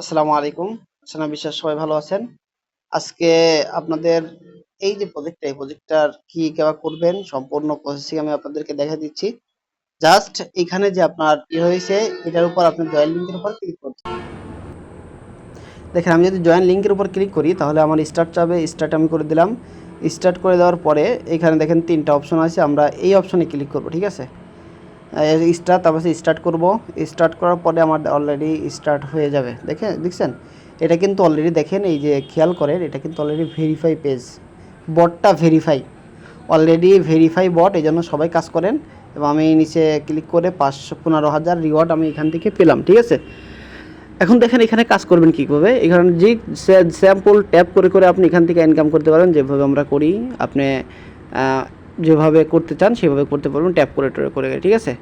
আসসালামু আলাইকুম। সানা বিশ্বাস, সবাই ভালো আছেন? আজকে আপনাদের এই যে প্রজেক্টটা এই প্রজেক্টটার কি কেবা করবেন, সম্পূর্ণ প্রসেসিং আমি আপনাদেরকে দেখা দিচ্ছি। জাস্ট এখানে যে আপনার ই হয়েছে এটার উপর আপনি জয়েন লিঙ্কের উপর ক্লিক করছেন দেখেন, আমি যদি জয়েন লিঙ্কের উপর ক্লিক করি, তাহলে আমার স্টার্ট চাবে স্টার্ট আমি করে দিলাম। স্টার্ট করে দেওয়ার পরে এখানে দেখেন তিনটা অপশন আছে, আমরা এই অপশনে ক্লিক করব, ঠিক আছে? স্টার্ট তারপর স্টার্ট করব। স্টার্ট করার পরে আমার অলরেডি স্টার্ট হয়ে যাবে। দেখে, দেখছেন? এটা কিন্তু অলরেডি দেখেন, এই যে খেয়াল করেন, এটা কিন্তু অলরেডি ভেরিফাই পেজ বটটা ভেরিফাই অলরেডি ভেরিফাই বট এই জন্য সবাই কাজ করেন। এবং আমি নিচে ক্লিক করে পাঁচশো পনেরো হাজার রিওয়ার্ড আমি এখান থেকে পেলাম, ঠিক আছে? এখন দেখেন এখানে কাজ করবেন কীভাবে? এখানে যে স্যাম্পল ট্যাপ করে করে আপনি এখান থেকে ইনকাম করতে পারেন, যেভাবে আমরা করি, আপনি যেভাবে করতে চান, সেভাবে করতে পারবেন ট্যাপ করে টোরে করে ঠিক আছে?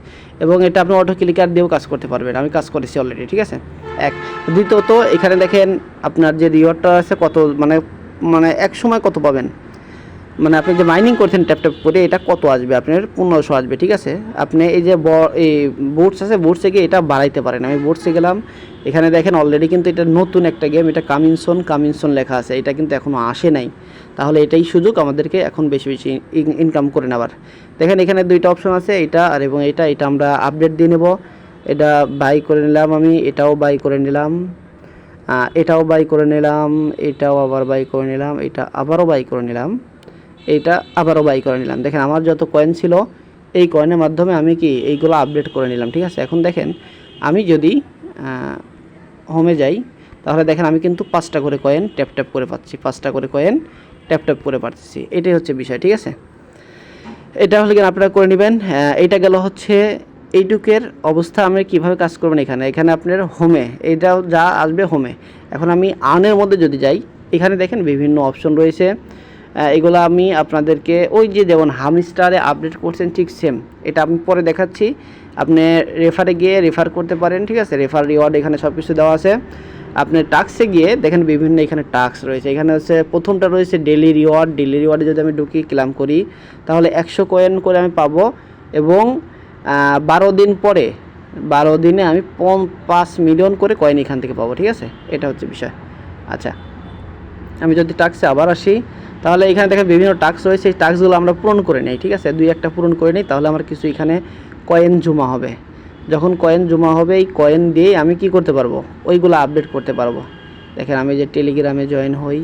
এবং এটা আপনি অটো ক্লিকার দিয়েও কাজ করতে পারবেন, আমি কাজ করেছি অলরেডি ঠিক আছে? এক। দ্বিতীয়ত, এখানে দেখেন আপনার যে রিওয়ার্ডটা আছে, কত মানে মানে এক সময় কত পাবেন? মানে আপনি যে মাইনিং করছেন ট্যাপ ট্যাপ করে, এটা কত আসবে? আপনার পনেরোশো আসবে, ঠিক আছে? আপনি এই যে ব, এই বুটস আছে বুটসে গিয়ে এটা বাড়াইতে পারেন। আমি বোর্ডসে গেলাম, এখানে দেখেন অলরেডি কিন্তু এটা নতুন একটা গেম এটা কামিনসন কামিনসন লেখা আছে। এটা কিন্তু এখনও আসে নাই। তাহলে এটাই সুযোগ আমাদেরকে এখন বেশি বেশি ইনকাম করে নেওয়ার দেখেন এখানে দুইটা অপশন আছে, এটা আর এবং এটা। এটা আমরা আপডেট দিয়ে নেব। এটা বাই করে নিলাম আমি, এটাও বাই করে নিলাম। এটাও বাই করে নিলাম, এটাও আবার বাই করে নিলাম, এটা আবারও বাই করে নিলাম। এইটা আবারও বাই করে নিলাম। দেখেন আমার যত কয়েন ছিল, এই কয়েনের মাধ্যমে আমি কি এইগুলো আপডেট করে নিলাম, ঠিক আছে? এখন দেখেন, আমি যদি হোমে যাই, তাহলে দেখেন আমি কিন্তু পাঁচটা করে কয়েন ট্যাপ ট্যাপ করে পাচ্ছি, পাঁচটা করে কয়েন ট্যাপ ট্যাপ করে পাচ্ছি। এটাই হচ্ছে বিষয়, ঠিক আছে? এটা হলে কিনা আপনারা করে নেবেন। এইটা গেল হচ্ছে এইটুকের অবস্থা আমি কীভাবে কাজ করবেন এখানে? এখানে আপনার হোমে এইটাও যা আসবে হোমে এখন আমি আনের মধ্যে যদি যাই, এখানে দেখেন বিভিন্ন অপশন রয়েছে। এগুলো আমি আপনাদেরকে ওই যে যেমন হামিস্টারে আপডেট করছেন ঠিক সেম এটা আমি পরে দেখাচ্ছি। আপনি রেফারে গিয়ে রেফার করতে পারেন, ঠিক আছে? রেফার রিওয়ার্ড এখানে সব কিছু দেওয়া আছে। আপনি টাক্সে গিয়ে দেখেন বিভিন্ন এখানে টাক্স রয়েছে। এখানে হচ্ছে প্রথমটা রয়েছে ডেলি রিওয়ার্ড ডেলি রিওয়ার্ডে যদি আমি ঢুকি, ক্লাম করি, তাহলে একশো কয়েন করে আমি পাবো এবং বারো দিন পরে, বারো দিনে আমি পাঁচ মিলিয়ন করে কয়েন এখান থেকে পাবো, ঠিক আছে? এটা হচ্ছে বিষয়। আচ্ছা। আমি যদি টাক্সে আবার আসি, তাহলে এখানে দেখেন বিভিন্ন টাক্স রয়েছে। এই টাক্সগুলো আমরা পূরণ করে নিই, ঠিক আছে? দুই একটা পূরণ করে নিই, তাহলে আমার কিছু এখানে কয়েন জমা হবে। যখন কয়েন জমা হবে, এই কয়েন দিয়ে আমি কি করতে পারব? ওইগুলো আপডেট করতে পারব। দেখেন আমি যে টেলিগ্রামে জয়েন হই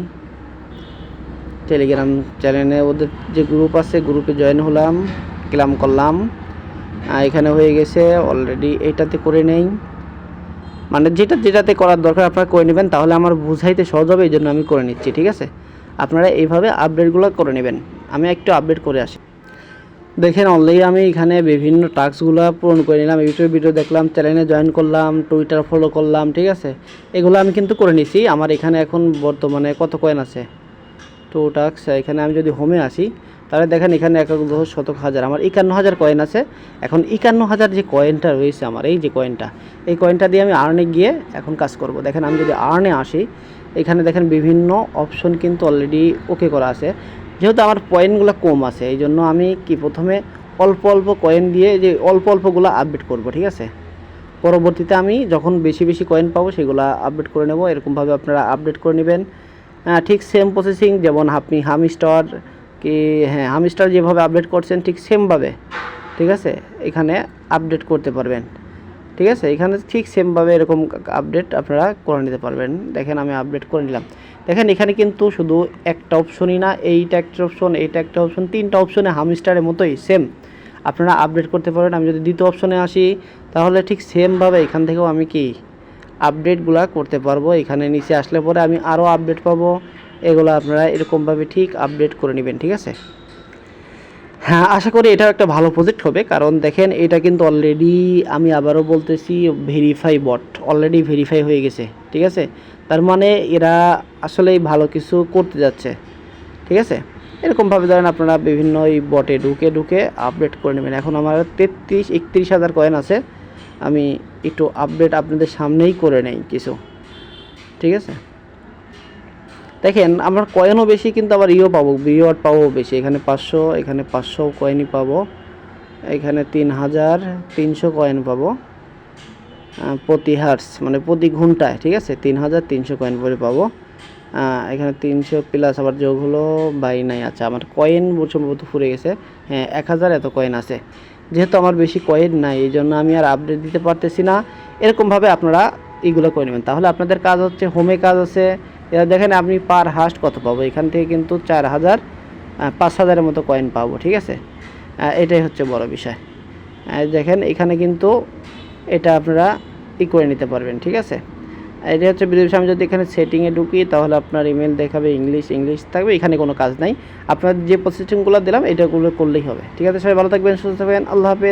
টেলিগ্রাম চ্যানেলে ওদের যে গ্রুপ আছে গ্রুপে জয়েন হলাম ক্লাম করলাম। এখানে হয়ে গেছে অলরেডি এইটাতে করে নেই। মানে যেটা যেটাতে করার দরকার আপনারা করে নেবেন, তাহলে আমার বুঝাইতে সহজ হবে এই জন্য আমি করে নিচ্ছি, ঠিক আছে? আপনারা এইভাবে আপডেটগুলো করে নেবেন। আমি একটু আপডেট করে আসি। দেখেন অলরেডি আমি এখানে বিভিন্ন টাস্কগুলো পূরণ করে নিলাম। ইউটিউব ভিডিও দেখলাম চ্যানেলে জয়েন করলাম টুইটার ফলো করলাম, ঠিক আছে? এগুলো আমি কিন্তু করে নিছি। আমার এখানে এখন বর্তমানে কত কয়েন আছে? টু টাক্স এখানে আমি যদি হোমে আসি, তাহলে দেখেন এখানে এক দশ শতক হাজার। আমার একান্ন হাজার কয়েন আছে। এখন একান্ন হাজার যে কয়েনটা রয়েছে আমার, এই যে কয়েনটা এই কয়েনটা দিয়ে আমি আর্নে গিয়ে এখন কাজ করব। দেখেন আমি যদি আর্নে আসি, এখানে দেখেন বিভিন্ন অপশন কিন্তু অলরেডি ওকে করা আছে। যেহেতু আমার পয়েন্টগুলো কম আছে, এই জন্য আমি কি প্রথমে অল্প অল্প কয়েন দিয়ে যে অল্প অল্পগুলো আপডেট করব, ঠিক আছে? পরবর্তীতে আমি যখন বেশি বেশি কয়েন পাবো, সেগুলো আপডেট করে নেব। এরকমভাবে আপনারা আপডেট করে নেবেন। ঠিক সেম প্রসেসিং যেমন আপনি হামিস্টার কি হ্যাঁ হামিস্টার যেভাবে আপডেট করছেন ঠিক সেমভাবে ঠিক আছে? এখানে আপডেট করতে পারবেন, ঠিক আছে? এখানে ঠিক সেমভাবে এরকম আপডেট আপনারা করে নিতে পারবেন। দেখেন আমি আপডেট করে নিলাম। দেখেন এখানে কিন্তু শুধু একটা অপশনই না, এইটা একটা অপশন এইটা একটা অপশন তিনটা অপশনে হামিস্টারের মতোই সেম আপনারা আপডেট করতে পারবেন আমি যদি দ্বিতীয় অপশনে আসি, তাহলে ঠিক সেমভাবে এখান থেকেও আমি কি আপডেটগুলো করতে পারব। এখানে নিচে আসলে পরে আমি আরও আপডেট পাবো। এগুলো আপনারা এরকমভাবে ঠিক আপডেট করে নেবেন, ঠিক আছে? হ্যাঁ আশা করি এটা একটা ভালো প্রজেক্ট হবে। কারণ দেখেন, এটা কিন্তু অলরেডি আমি আবারও বলতেছি ভেরিফাই বট অলরেডি ভেরিফাই হয়ে গেছে, ঠিক আছে? তার মানে এরা আসলেই ভালো কিছু করতে যাচ্ছে, ঠিক আছে? এরকমভাবে ধরেন আপনারা বিভিন্ন এই বটে ঢুকে ঢুকে আপডেট করে নেবেন। এখন আমার তেত্রিশ, একত্রিশ হাজার কয়েন আছে। আমি একটু আপডেট আপনাদের সামনেই করে নেই কিছু। ঠিক আছে? দেখেন, আমার কয়েনও বেশি, কিন্তু আবার ইও পাবো। রিওয়ার্ড পাবো বেশি। এখানে পাঁচশো এখানে পাঁচশো কয়েনই পাবো। এখানে তিন হাজার তিনশো কয়েন পাবো। প্রতি হার্স মানে প্রতি ঘন্টায়, ঠিক আছে? তিন হাজার তিনশো কয়েন করে পাবো। এখানে তিনশো প্লাস আবার যোগ হলো বাই নাই আচ্ছা আমার কয়েন সম্ভবত ফুরে গেছে। হ্যাঁ এক হাজার এত কয়েন আছে। যেহেতু আমার বেশি কয়েন নাই, এই জন্য আমি আর আপডেট দিতে পারতেছি না। এরকমভাবে আপনারা এইগুলো করে নেবেন। তাহলে আপনাদের কাজ হচ্ছে হোমে কাজ আছে। এরা দেখেন আপনি পার হাস্ট কত পাবো? এখান থেকে কিন্তু চার হাজার পাঁচ হাজারের মতো কয়েন পাবো, ঠিক আছে? এটাই হচ্ছে বড় বিষয়। দেখেন এখানে কিন্তু এটা আপনারা ই করে নিতে পারবেন, ঠিক আছে? এটা হচ্ছে বিদেশে আমি যদি এখানে সেটিংয়ে ঢুকি, তাহলে আপনার ইমেল দেখাবে ইংলিশ ইংলিশ থাকবে, এখানে কোনো কাজ নাই। আপনার যে প্রসেসিংগুলো দিলাম, এটাগুলো করলেই হবে। ঠিক আছে, সবাই ভালো থাকবেন, সুস্থ থাকবেন, আল্লাহ হাফেজ।